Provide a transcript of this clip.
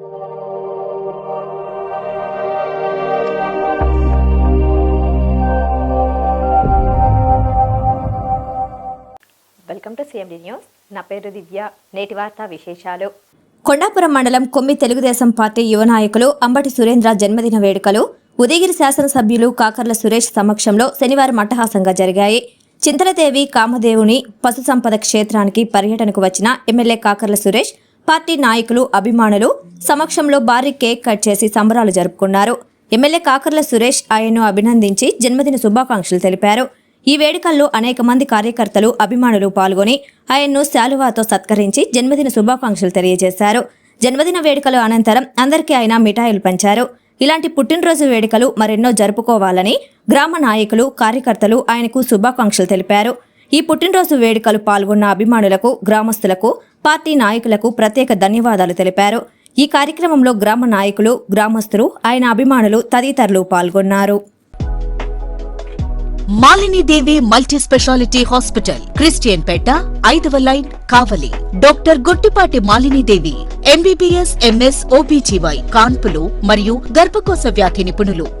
Welcome to CMD news. నా పేరు దివ్య. నేటి వార్తా విశేషాలు. కొండాపురం మండలం కొమ్మి తెలుగుదేశం పార్టీ యువ నాయకులు అంబటి సురేంద్ర జన్మదిన వేడుకలు ఉదయగిరి శాసనసభ్యులు కాకర్ల సురేష్ సమక్షంలో శనివారం అట్టహాసంగా జరిగాయి. చింతలదేవి కామదేవుని పశుసంపద క్షేత్రానికి పర్యటనకు వచ్చిన ఎమ్మెల్యే కాకర్ల సురేష్ పార్టీ నాయకులు అభిమానులు సమక్షంలో భారీ కేక్ కట్ చేసి సంబరాలు జరుపుకున్నారు. ఎమ్మెల్యే కాకర్ల సురేష్ ఆయన్ను అభినందించి జన్మదిన శుభాకాంక్షలు తెలిపారు. ఈ వేడుకల్లో అనేక మంది కార్యకర్తలు అభిమానులు పాల్గొని ఆయన్ను శాలువాతో సత్కరించి జన్మదిన శుభాకాంక్షలు తెలియజేశారు. జన్మదిన వేడుకల అనంతరం అందరికీ ఆయన మిఠాయిలు పంచారు. ఇలాంటి పుట్టినరోజు వేడుకలు మరెన్నో జరుపుకోవాలని గ్రామ నాయకులు కార్యకర్తలు ఆయనకు శుభాకాంక్షలు తెలిపారు. ఈ పుట్టినరోజు వేడుకలు పాల్గొన్న అభిమానులకు గ్రామస్తులకు పార్టీ నాయకులకు ప్రత్యేక ధన్యవాదాలు తెలిపారు. ఈ కార్యక్రమంలో గ్రామ నాయకులు గ్రామస్తులు ఆయన అభిమానులు తదితరులు పాల్గొన్నారు. Malinidevi multi specialty hospital Christian Peta ఐదవ line Kavali. Doctor Guttipati Malinidevi MBBS MS OBGY కాన్పులు మరియు గర్భకోశ వ్యాధి నిపుణులు.